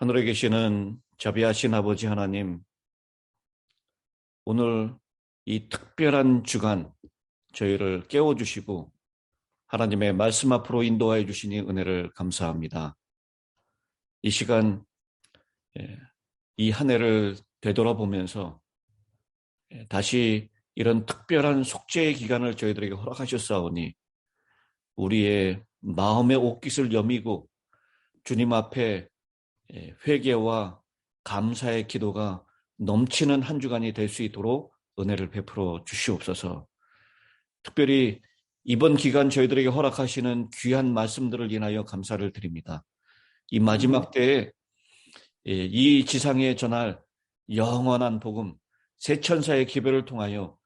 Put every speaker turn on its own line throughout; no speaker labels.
하늘에 계시는 자비하신 아버지 하나님, 오늘 이 특별한 주간 저희를 깨워주시고 하나님의 말씀 앞으로 인도하여 주시니 은혜를 감사합니다. 이 시간 예, 이한 해를 되돌아보면서 예, 다시 이런 특별한 속죄의 기간을 저희들에게 허락하셨사오니 우리의 마음의 옷깃을 여미고 주님 앞에 예, 회개와 감사의 기도가 넘치는 한 주간이 될 수 있도록 은혜를 베풀어 주시옵소서. 특별히 이번 기간 저희들에게 허락하시는 귀한 말씀들을 인하여 감사를 드립니다. 이 마지막 때에 예, 이 지상에 전할 영원한 복음, 새 천사의 기별을 통하여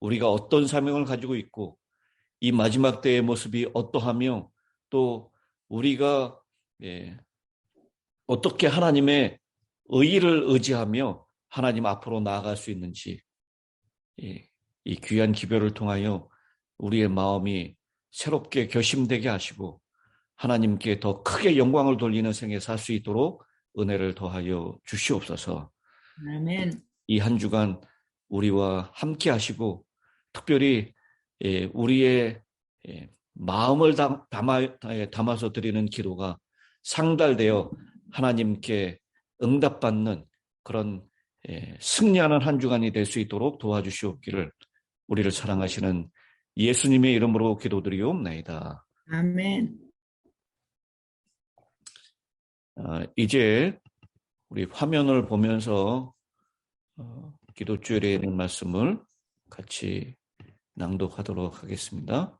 우리가 어떤 사명을 가지고 있고 이 마지막 때의 모습이 어떠하며 또 우리가 예, 어떻게 하나님의 의의를 의지하며 하나님 앞으로 나아갈 수 있는지 이 귀한 기별을 통하여 우리의 마음이 새롭게 결심되게 하시고 하나님께 더 크게 영광을 돌리는 생에 살 수 있도록 은혜를 더하여 주시옵소서.
아멘.
이 한 주간 우리와 함께 하시고 특별히 우리의 마음을 담아서 드리는 기도가 상달되어 하나님께 응답받는 그런 예, 승리하는 한 주간이 될 수 있도록 도와주시옵기를 우리를 사랑하시는 예수님의 이름으로 기도드리옵나이다.
아멘.
아, 이제 우리 화면을 보면서 어, 기도주일에 있는 말씀을 같이 낭독하도록 하겠습니다.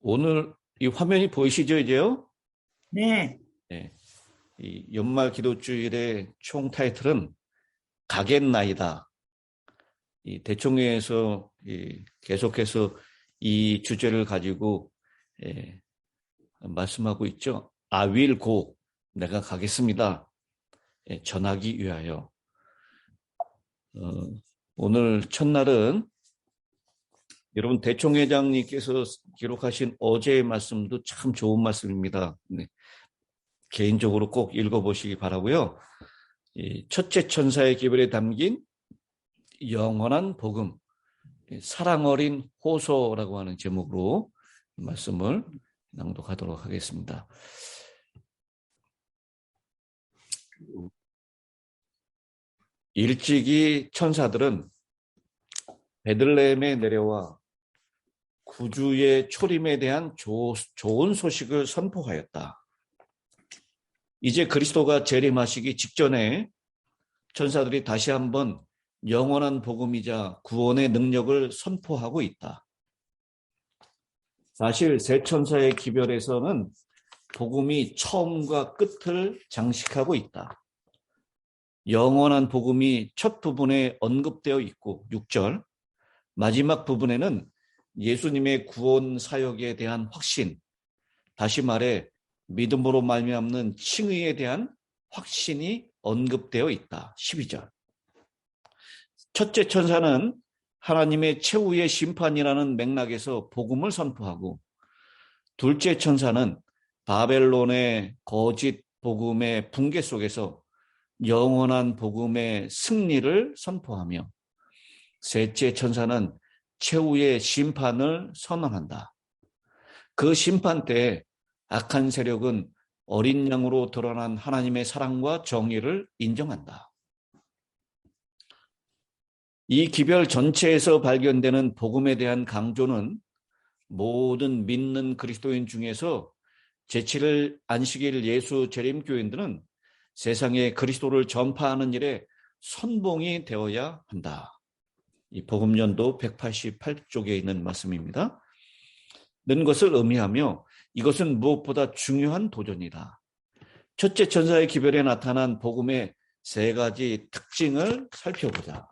오늘 이 화면이 보이시죠, 이제요?
네.
네. 이 연말 기도주일의 총 타이틀은 가겠나이다. 이 대총회에서 이 계속해서 이 주제를 가지고 예, 말씀하고 있죠. I will go. 내가 가겠습니다. 예, 전하기 위하여. 어, 오늘 첫날은 여러분 대총회장님께서 기록하신 어제의 말씀도 참 좋은 말씀입니다. 네. 개인적으로 꼭 읽어보시기 바라고요. 첫째 천사의 기별에 담긴 영원한 복음, 사랑 어린 호소라고 하는 제목으로 말씀을 낭독하도록 하겠습니다. 일찍이 천사들은 베들레헴에 내려와 구주의 초림에 대한 조, 좋은 소식을 선포하였다. 이제 그리스도가 재림하시기 직전에 천사들이 다시 한번 영원한 복음이자 구원의 능력을 선포하고 있다. 사실 새 천사의 기별에서는 복음이 처음과 끝을 장식하고 있다. 영원한 복음이 첫 부분에 언급되어 있고 6절 마지막 부분에는 예수님의 구원 사역에 대한 확신, 다시 말해 믿음으로 말미암는 칭의에 대한 확신이 언급되어 있다. 12절. 첫째 천사는 하나님의 최후의 심판이라는 맥락에서 복음을 선포하고 둘째 천사는 바벨론의 거짓 복음의 붕괴 속에서 영원한 복음의 승리를 선포하며 셋째 천사는 최후의 심판을 선언한다. 그 심판 때 악한 세력은 어린 양으로 드러난 하나님의 사랑과 정의를 인정한다. 이 기별 전체에서 발견되는 복음에 대한 강조는 모든 믿는 그리스도인 중에서 제7일 안식일 예수 재림 교인들은 세상에 그리스도를 전파하는 일에 선봉이 되어야 한다. 이 복음연도 188쪽에 있는 말씀입니다. 는 것을 의미하며 이것은 무엇보다 중요한 도전이다. 첫째 천사의 기별에 나타난 복음의 세 가지 특징을 살펴보자.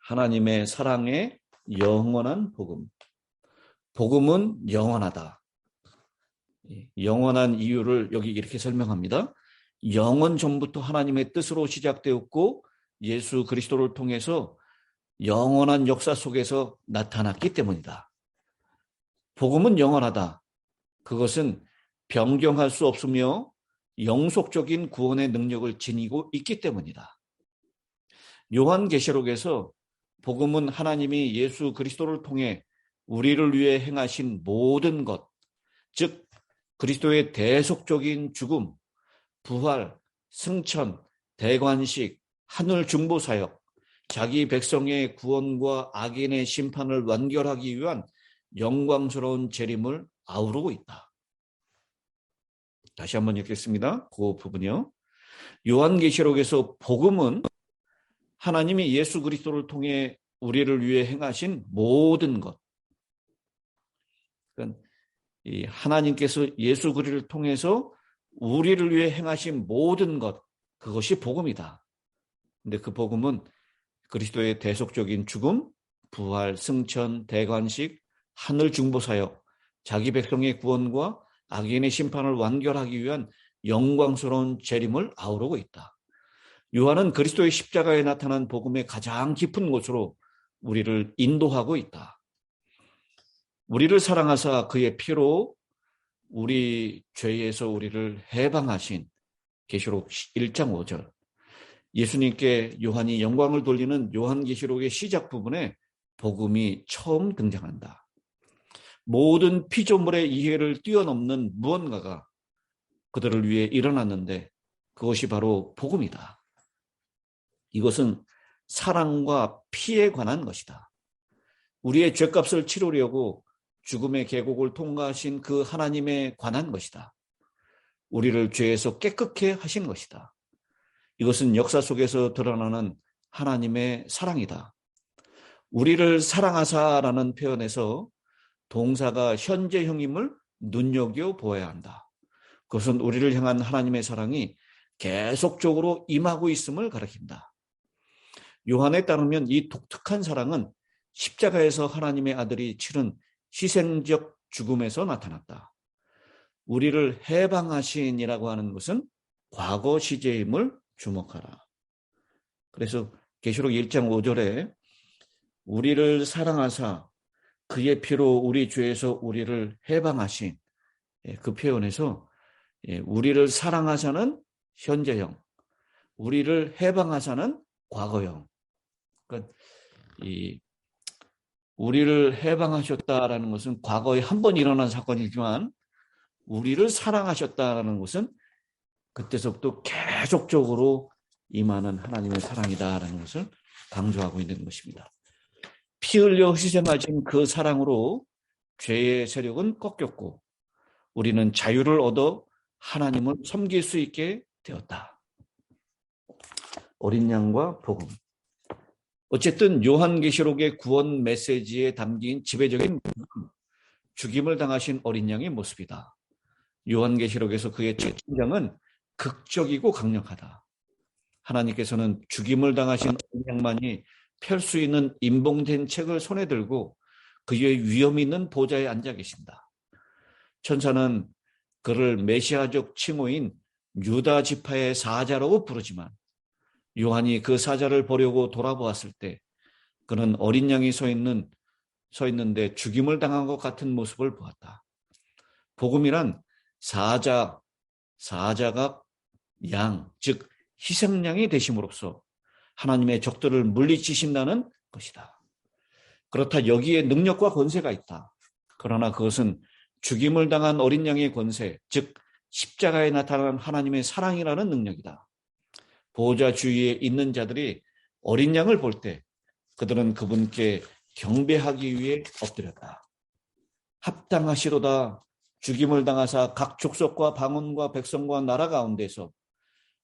하나님의 사랑의 영원한 복음. 복음은 영원하다. 영원한 이유를 여기 이렇게 설명합니다. 영원 전부터 하나님의 뜻으로 시작되었고 예수 그리스도를 통해서 영원한 역사 속에서 나타났기 때문이다. 복음은 영원하다. 그것은 변경할 수 없으며 영속적인 구원의 능력을 지니고 있기 때문이다. 요한계시록에서 복음은 하나님이 예수 그리스도를 통해 우리를 위해 행하신 모든 것, 즉 그리스도의 대속적인 죽음, 부활, 승천, 대관식, 하늘 중보 사역, 자기 백성의 구원과 악인의 심판을 완결하기 위한 영광스러운 재림을 아우르고 있다. 다시 한번 읽겠습니다. 그 부분이요. 요한계시록에서 복음은 하나님이 예수 그리스도를 통해 우리를 위해 행하신 모든 것. 그러니까 이 하나님께서 예수 그리스도를 통해서 우리를 위해 행하신 모든 것 그것이 복음이다. 근데 그 복음은 그리스도의 대속적인 죽음, 부활, 승천, 대관식, 하늘 중보 사역, 자기 백성의 구원과 악인의 심판을 완결하기 위한 영광스러운 재림을 아우르고 있다. 요한은 그리스도의 십자가에 나타난 복음의 가장 깊은 곳으로 우리를 인도하고 있다. 우리를 사랑하사 그의 피로 우리 죄에서 우리를 해방하신 계시록 1장 5절. 예수님께 요한이 영광을 돌리는 요한계시록의 시작 부분에 복음이 처음 등장한다. 모든 피조물의 이해를 뛰어넘는 무언가가 그들을 위해 일어났는데 그것이 바로 복음이다. 이것은 사랑과 피에 관한 것이다. 우리의 죄값을 치르려고 죽음의 계곡을 통과하신 그 하나님에 관한 것이다. 우리를 죄에서 깨끗게 하신 것이다. 이것은 역사 속에서 드러나는 하나님의 사랑이다. 우리를 사랑하사라는 표현에서 동사가 현재형임을 눈여겨 보아야 한다. 그것은 우리를 향한 하나님의 사랑이 계속적으로 임하고 있음을 가리킨다. 요한에 따르면 이 독특한 사랑은 십자가에서 하나님의 아들이 치른 희생적 죽음에서 나타났다. 우리를 해방하신이라고 하는 것은 과거 시제임을 주목하라. 그래서 계시록 1장 5절에 우리를 사랑하사 그의 피로 우리 죄에서 우리를 해방하신 예, 그 표현에서 예, 우리를 사랑하사는 현재형, 우리를 해방하사는 과거형. 그러니까 이 우리를 해방하셨다라는 것은 과거에 한 번 일어난 사건이지만 우리를 사랑하셨다라는 것은 그때서부터 계속적으로 임하는 하나님의 사랑이다라는 것을 강조하고 있는 것입니다. 피 흘려 희생하신 그 사랑으로 죄의 세력은 꺾였고 우리는 자유를 얻어 하나님을 섬길 수 있게 되었다. 어린 양과 복음. 어쨌든 요한계시록의 구원 메시지에 담긴 지배적인 죽임을 당하신 어린 양의 모습이다. 요한계시록에서 그의 책장은 극적이고 강력하다. 하나님께서는 죽임을 당하신 양만이 펼 수 있는 임봉된 책을 손에 들고 그의 위험 있는 보좌에 앉아 계신다. 천사는 그를 메시아적 칭호인 유다 지파의 사자라고 부르지만 요한이 그 사자를 보려고 돌아보았을 때 그는 어린 양이 서 있는 서 있는데 죽임을 당한 것 같은 모습을 보았다. 복음이란 사자 사자가 양, 즉 희생양이 되심으로써 하나님의 적들을 물리치신다는 것이다. 그렇다 여기에 능력과 권세가 있다. 그러나 그것은 죽임을 당한 어린 양의 권세, 즉 십자가에 나타난 하나님의 사랑이라는 능력이다. 보호자 주위에 있는 자들이 어린 양을 볼 때 그들은 그분께 경배하기 위해 엎드렸다. 합당하시로다 죽임을 당하사 각 족속과 방언과 백성과 나라 가운데서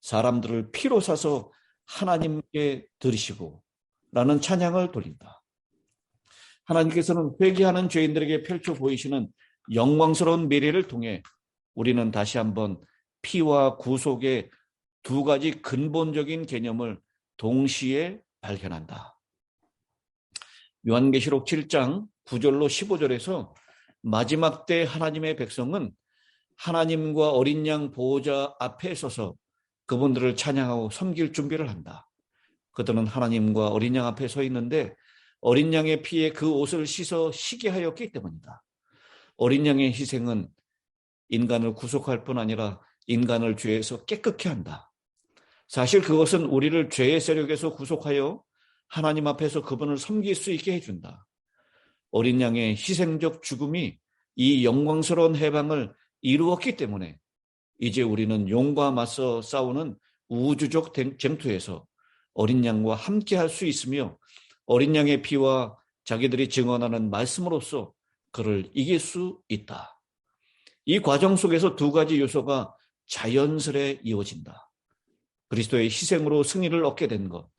사람들을 피로 사서 하나님께 드리시고 라는 찬양을 돌린다. 하나님께서는 회개하는 죄인들에게 펼쳐 보이시는 영광스러운 미래를 통해 우리는 다시 한번 피와 구속의 두 가지 근본적인 개념을 동시에 발견한다. 요한계시록 7장 9절로 15절에서 마지막 때 하나님의 백성은 하나님과 어린 양 보호자 앞에 서서 그분들을 찬양하고 섬길 준비를 한다. 그들은 하나님과 어린 양 앞에 서 있는데 어린 양의 피에 그 옷을 씻어 시게 하였기 때문이다. 어린 양의 희생은 인간을 구속할 뿐 아니라 인간을 죄에서 깨끗게 한다. 사실 그것은 우리를 죄의 세력에서 구속하여 하나님 앞에서 그분을 섬길 수 있게 해준다. 어린 양의 희생적 죽음이 이 영광스러운 해방을 이루었기 때문에 이제 우리는 용과 맞서 싸우는 우주적 쟁투에서 어린 양과 함께 할 수 있으며 어린 양의 피와 자기들이 증언하는 말씀으로써 그를 이길 수 있다. 이 과정 속에서 두 가지 요소가 자연스레 이어진다. 그리스도의 희생으로 승리를 얻게 된 것,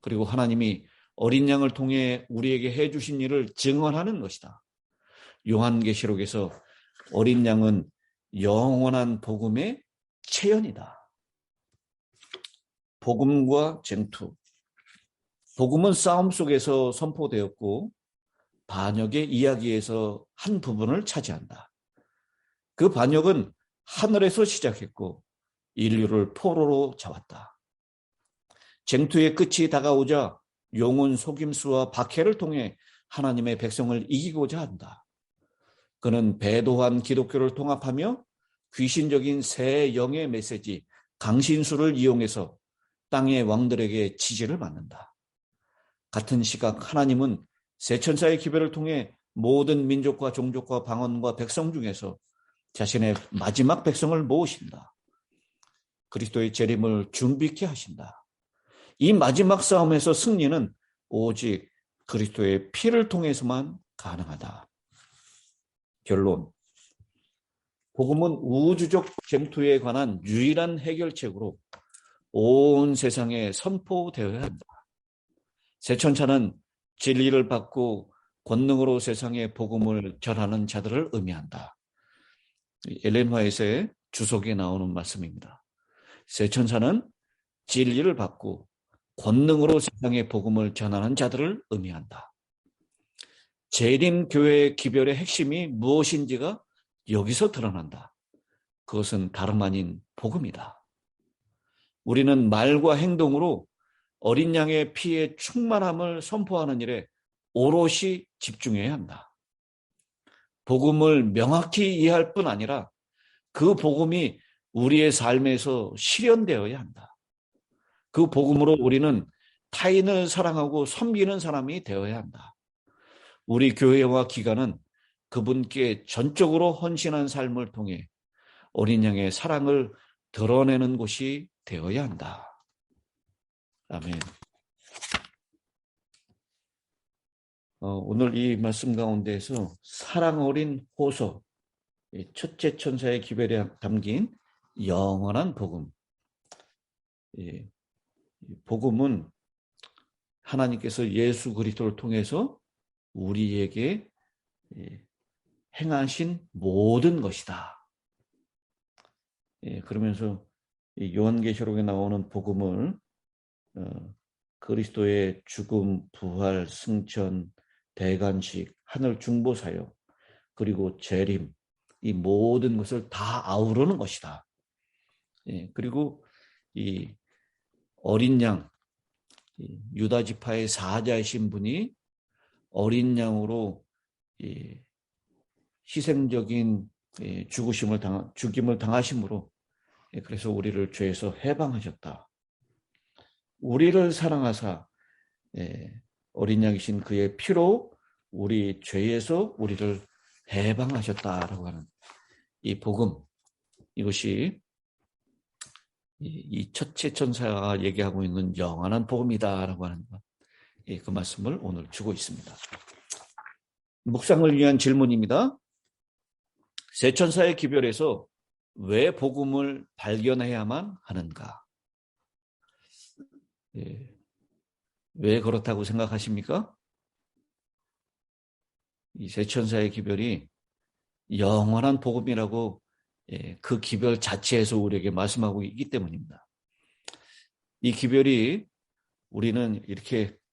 그리고 하나님이 어린 양을 통해 우리에게 해주신 일을 증언하는 것이다. 요한계시록에서 어린 양은 영원한 복음의 체현이다. 복음과 쟁투. 복음은 싸움 속에서 선포되었고 반역의 이야기에서 한 부분을 차지한다. 그 반역은 하늘에서 시작했고 인류를 포로로 잡았다. 쟁투의 끝이 다가오자 용은 속임수와 박해를 통해 하나님의 백성을 이기고자 한다. 그는 배도한 기독교를 통합하며 귀신적인 새 영의 메시지 강신수를 이용해서 땅의 왕들에게 지지를 받는다. 같은 시각 하나님은 세천사의 기별을 통해 모든 민족과 종족과 방언과 백성 중에서 자신의 마지막 백성을 모으신다. 그리스도의 재림을 준비케 하신다. 이 마지막 싸움에서 승리는 오직 그리스도의 피를 통해서만 가능하다. 결론. 복음은 우주적 쟁투에 관한 유일한 해결책으로 온 세상에 선포되어야 한다. 세천차는 진리를 받고 권능으로 세상에 복음을 전하는 자들을 의미한다. 엘렌 화이트의 주석에 나오는 말씀입니다. 세천사는 진리를 받고 권능으로 세상에 복음을 전하는 자들을 의미한다. 재림 교회의 기별의 핵심이 무엇인지가 여기서 드러난다. 그것은 다름 아닌 복음이다. 우리는 말과 행동으로 어린 양의 피의 충만함을 선포하는 일에 오롯이 집중해야 한다. 복음을 명확히 이해할 뿐 아니라 그 복음이 우리의 삶에서 실현되어야 한다. 그 복음으로 우리는 타인을 사랑하고 섬기는 사람이 되어야 한다. 우리 교회와 기관은 그분께 전적으로 헌신한 삶을 통해 어린 양의 사랑을 드러내는 곳이 되어야 한다. 아멘. 어, 오늘 이 말씀 가운데에서 사랑 어린 호소, 첫째 천사의 기별에 담긴 영원한 복음. 예, 복음은 하나님께서 예수 그리스도를 통해서 우리에게 예, 행하신 모든 것이다. 예, 그러면서 요한계시록에 나오는 복음을 어, 그리스도의 죽음, 부활, 승천, 대관식, 하늘 중보 사역, 그리고 재림, 이 모든 것을 다 아우르는 것이다. 예, 그리고 이 어린 양, 유다 지파의 사자이신 분이 어린 양으로 희생적인 예, 죽으심을 당 죽임을 당하심으로 예, 그래서 우리를 죄에서 해방하셨다. 우리를 사랑하사 예, 어린 양이신 그의 피로 우리 죄에서 우리를 해방하셨다라고 하는 이 복음 이것이 이 첫째 천사가 얘기하고 있는 영원한 복음이다라고 하는 것. 그 말씀을 오늘 주고 있습니다. 묵상을 위한 질문입니다. 세천사의 기별에서 왜 복음을 발견해야만 하는가? 예. 왜 그렇다고 생각하십니까? 이 세천사의 기별이 영원한 복음이라고 예, 그 기별 자체에서 우리에게 말씀하고 있기 때문입니다. 이 기별이 우리는 이렇게 예,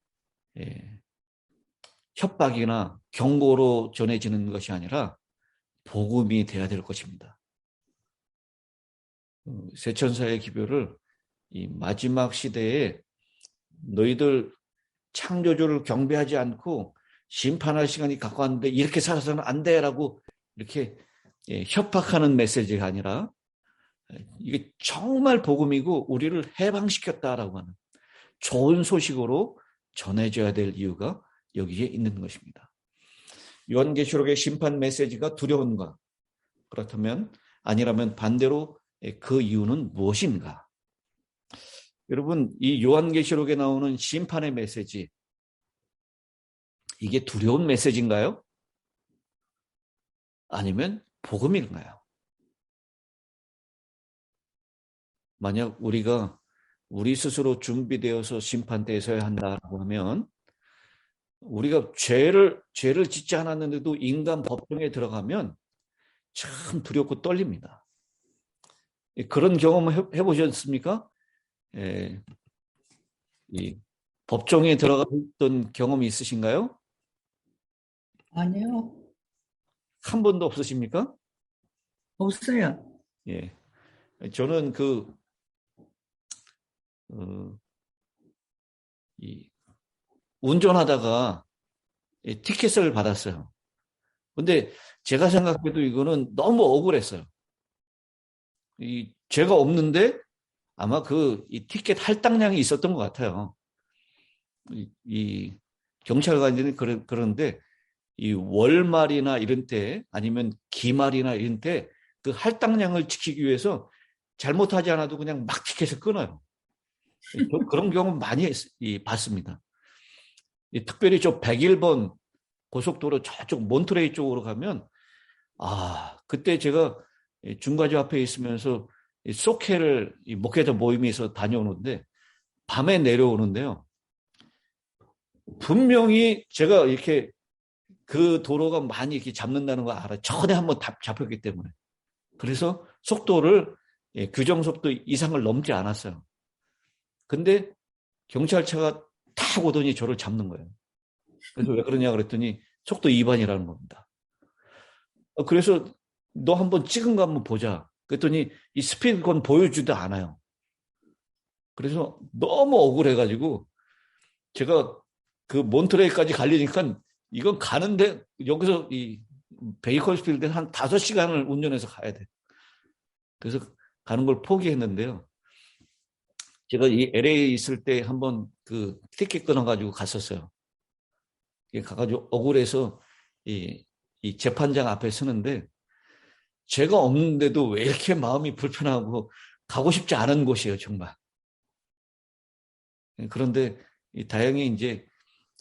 협박이나 경고로 전해지는 것이 아니라 복음이 되어야 될 것입니다. 어, 세천사의 기별을 이 마지막 시대에 너희들 창조주를 경배하지 않고 심판할 시간이 가까웠는데 이렇게 살아서는 안 돼라고 이렇게 예, 협박하는 메시지가 아니라 이게 정말 복음이고 우리를 해방시켰다라고 하는 좋은 소식으로 전해져야 될 이유가 여기에 있는 것입니다. 요한계시록의 심판 메시지가 두려운가? 그렇다면 아니라면 반대로 그 이유는 무엇인가? 여러분, 이 요한계시록에 나오는 심판의 메시지, 이게 두려운 메시지인가요? 아니면 복음인가요? 만약 우리가 우리 스스로 준비되어서 심판대에 서야 한다고 하면 우리가 죄를 죄를 짓지 않았는데도 인간 법정에 들어가면 참 두렵고 떨립니다. 그런 경험 해보셨습니까? 예, 이 법정에 들어갔던 경험이 있으신가요?
아니요.
한 번도 없으십니까?
없어요.
예. 저는 그, 어, 이, 운전하다가 이 티켓을 받았어요. 근데 제가 생각해도 이거는 너무 억울했어요. 이, 죄가 없는데 아마 그, 이 티켓 할당량이 있었던 것 같아요. 이, 이 경찰관들은 그런, 그런데 이 월말이나 이런 때 아니면 기말이나 이런 때 그 할당량을 지키기 위해서 잘못하지 않아도 그냥 막 티켓을 끊어요. 그런 경우 많이 봤습니다. 특별히 저 101번 고속도로 저쪽 몬트레이 쪽으로 가면 아 그때 제가 중과지 앞에 있으면서 소케를 목회자 모임에서 다녀오는데 밤에 내려오는데요. 분명히 제가 이렇게 그 도로가 많이 이렇게 잡는다는 거 알아. 전에 한번 잡혔기 때문에. 그래서 속도를 예, 규정 속도 이상을 넘지 않았어요. 근데 경찰차가 탁 오더니 저를 잡는 거예요. 그래서 왜 그러냐 그랬더니 속도 위반이라는 겁니다. 어, 그래서 너 한번 찍은 거 한번 보자. 그랬더니 이 스피드 건 보여주지도 않아요. 그래서 너무 억울해가지고 제가 그 몬트레이까지 갈리니까 이건 가는데 여기서 이 베이컨스필드 한 다섯 시간을 운전해서 가야 돼. 그래서 가는 걸 포기했는데요. 제가 이 LA 있을 때 한번 그 티켓 끊어가지고 갔었어요. 가가지고 억울해서 이, 이 재판장 앞에 서는데 죄가 없는데도 왜 이렇게 마음이 불편하고 가고 싶지 않은 곳이에요, 정말. 그런데 다행히 이제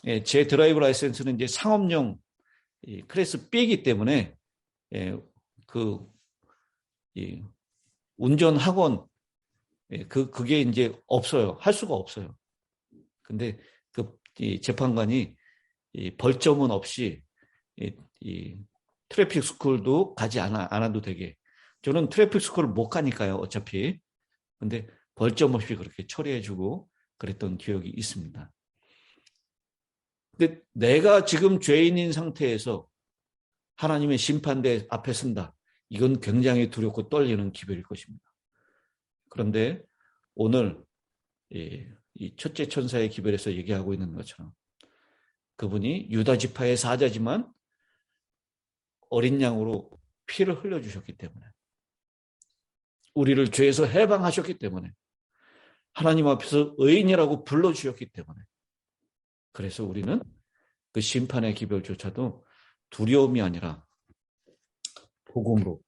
예, 제 드라이브 라이센스는 이제 상업용 클래스 B이기 때문에 예, 그 운전 학원 예, 그 그게 이제 없어요. 할 수가 없어요. 근데 그 재판관이 벌점은 없이 이, 트래픽 스쿨도 가지 않아, 않아도 되게 저는 트래픽 스쿨을 못 가니까요. 어차피 근데 벌점 없이 그렇게 처리해주고 그랬던 기억이 있습니다. 근데 내가 지금 죄인인 상태에서 하나님의 심판대 앞에 선다. 이건 굉장히 두렵고 떨리는 기별일 것입니다. 그런데 오늘 이 첫째 천사의 기별에서 얘기하고 있는 것처럼 그분이 유다 지파의 사자지만 어린 양으로 피를 흘려 주셨기 때문에 우리를 죄에서 해방하셨기 때문에 하나님 앞에서 의인이라고 불러 주셨기 때문에. 그래서 우리는 그 심판의 기별조차도 두려움이 아니라 복음으로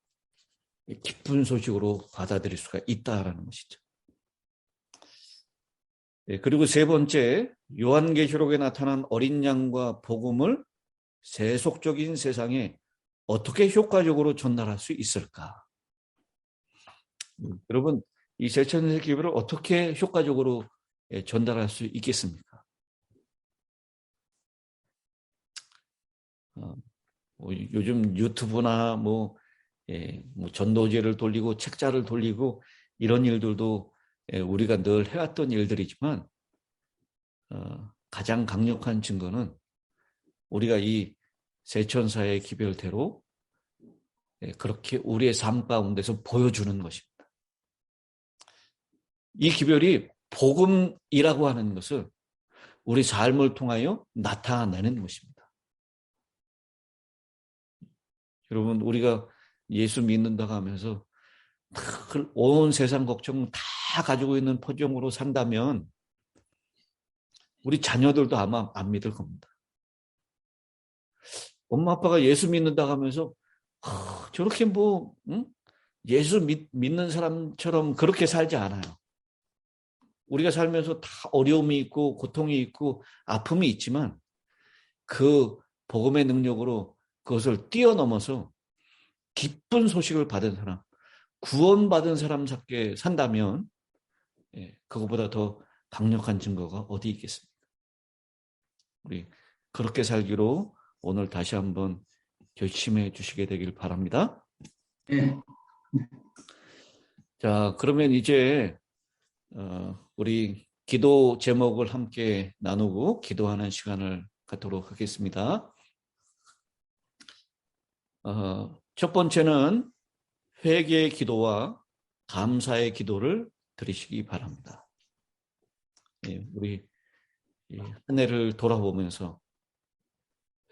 기쁜 소식으로 받아들일 수가 있다라는 것이죠. 네, 그리고 세 번째 요한계시록에 나타난 어린 양과 복음을 세속적인 세상에 어떻게 효과적으로 전달할 수 있을까? 음, 여러분 이 세천의 기별을 어떻게 효과적으로 예, 전달할 수 있겠습니까? 어, 뭐 요즘 유튜브나 뭐, 예, 뭐 전도제를 돌리고 책자를 돌리고 이런 일들도 예, 우리가 늘 해왔던 일들이지만 어, 가장 강력한 증거는 우리가 이 세천사의 기별대로 예, 그렇게 우리의 삶 가운데서 보여주는 것입니다. 이 기별이 복음이라고 하는 것을 우리 삶을 통하여 나타내는 것입니다. 여러분, 우리가 예수 믿는다고 하면서 온 세상 걱정 다 가지고 있는 포정으로 산다면 우리 자녀들도 아마 안 믿을 겁니다. 엄마 아빠가 예수 믿는다고 하면서 어, 저렇게 뭐 응? 예수 믿, 믿는 사람처럼 그렇게 살지 않아요. 우리가 살면서 다 어려움이 있고 고통이 있고 아픔이 있지만 그 복음의 능력으로 그것을 뛰어넘어서 기쁜 소식을 받은 사람, 구원받은 사람 잡게 산다면 예, 그거보다 더 강력한 증거가 어디 있겠습니까? 우리 그렇게 살기로 오늘 다시 한번 결심해 주시게 되길 바랍니다.
예.
자, 그러면 이제 어, 우리 기도 제목을 함께 나누고 기도하는 시간을 갖도록 하겠습니다. 어, 첫 번째는 회개의 기도와 감사의 기도를 드리시기 바랍니다. 예, 우리 한 해를 돌아보면서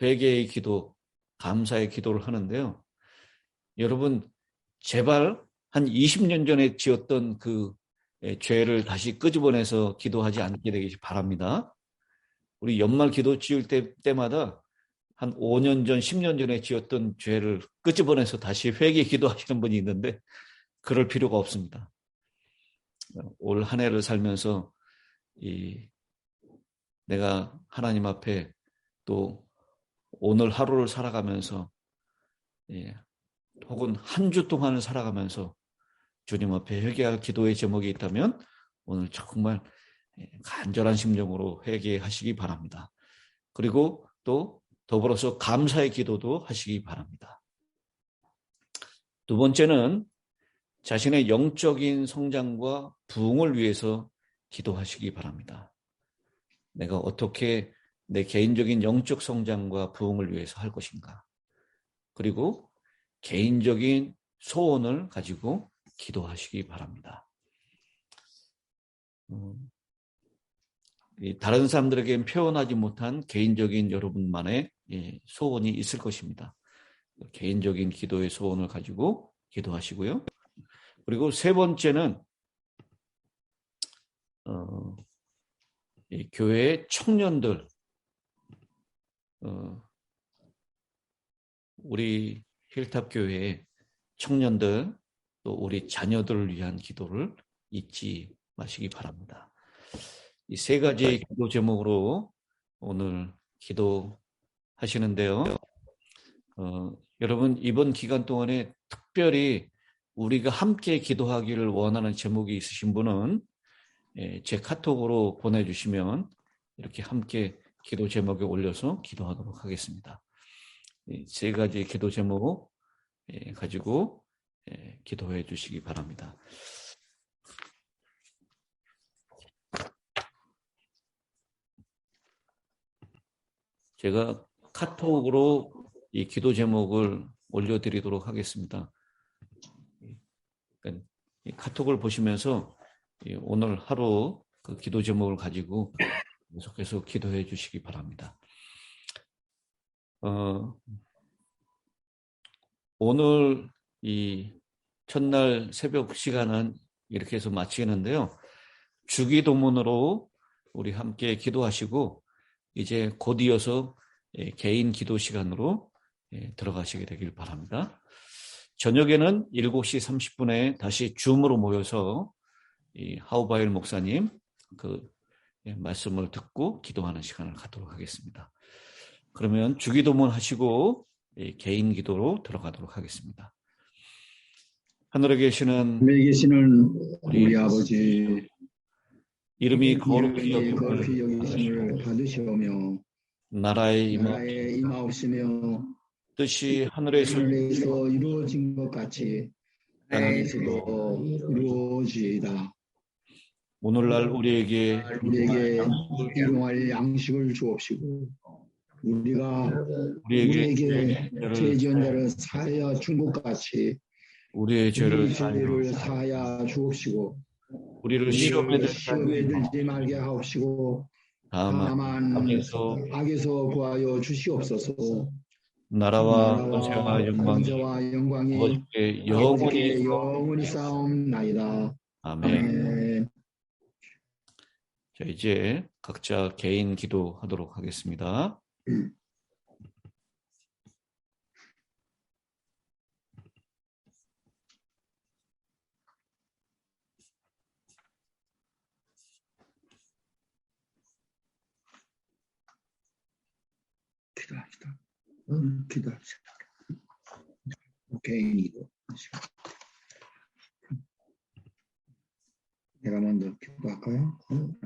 회개의 기도, 감사의 기도를 하는데요. 여러분, 제발 한 20년 전에 지었던 그 죄를 다시 끄집어내서 기도하지 않게 되기 바랍니다. 우리 연말 기도 지을 때, 때마다 한 5년 전, 10년 전에 지었던 죄를 끄집어내서 다시 회개 기도하시는 분이 있는데 그럴 필요가 없습니다. 올 한 해를 살면서 이 내가 하나님 앞에 또 오늘 하루를 살아가면서 예, 혹은 한 주 동안을 살아가면서 주님 앞에 회개할 기도의 제목이 있다면 오늘 정말 예, 간절한 심정으로 회개하시기 바랍니다. 그리고 또 더불어서 감사의 기도도 하시기 바랍니다. 두 번째는 자신의 영적인 성장과 부흥을 위해서 기도하시기 바랍니다. 내가 어떻게 내 개인적인 영적 성장과 부흥을 위해서 할 것인가. 그리고 개인적인 소원을 가지고 기도하시기 바랍니다. 음, 다른 사람들에게 표현하지 못한 개인적인 여러분만의 예, 소원이 있을 것입니다. 개인적인 기도의 소원을 가지고 기도하시고요. 그리고 세 번째는 어, 교회 청년들, 어, 우리 힐탑 교회 청년들 또 우리 자녀들을 위한 기도를 잊지 마시기 바랍니다. 이 세 가지 기도 제목으로 오늘 기도하시는데요. 어, 여러분 이번 기간 동안에 특별히 우리가 함께 기도하기를 원하는 제목이 있으신 분은 예, 제 카톡으로 보내주시면 이렇게 함께 기도 제목에 올려서 기도하도록 하겠습니다. 세 가지 기도 제목 예, 가지고 예, 기도해 주시기 바랍니다. 제가 카톡으로 이 기도 제목을 올려드리도록 하겠습니다. 그러니까 카톡을 보시면서 오늘 하루 그 기도 제목을 가지고 계속해서 기도해 주시기 바랍니다. 어, 오늘 이 첫날 새벽 시간은 이렇게 해서 마치는데요. 주기도문으로 우리 함께 기도하시고 이제 곧 이어서 예, 개인 기도 시간으로 예, 들어가시게 되길 바랍니다. 저녁에는 7시 30분에 다시 줌으로 모여서 이 하우바일 목사님 그 예, 말씀을 듣고 기도하는 시간을 갖도록 하겠습니다. 그러면 주기도문 하시고 개인 기도로 들어가도록 하겠습니다. 하늘에 계시는
하늘에 계시는 우리 아버지
이름이 거룩히
여기심을 받으시오며
나라의 임하
나라의 임하옵시며
뜻이 하늘에서
이루어진 것 같이 땅에서도 이루어지이다.
오늘날 우리에게
우리에게 일용할 양식을 주옵시고 우리가
우리에게
우리에게
죄를
죄지은 자를 사하여 준 것 같이
우리의 죄를 사하여
주옵시고
우리를 시험에 들지
말게 하옵시고
다만 악에서
악에서 구하여 주시옵소서.
나라와 권세와 영광이 아버지께 영원히
영원히 싸움나이다.
아멘.
아멘.
자, 이제 각자 개인 기도하도록 하겠습니다.
기도합시다. 음, 기도합시다. 개인이도. 내가 먼저 기도할까요? 음,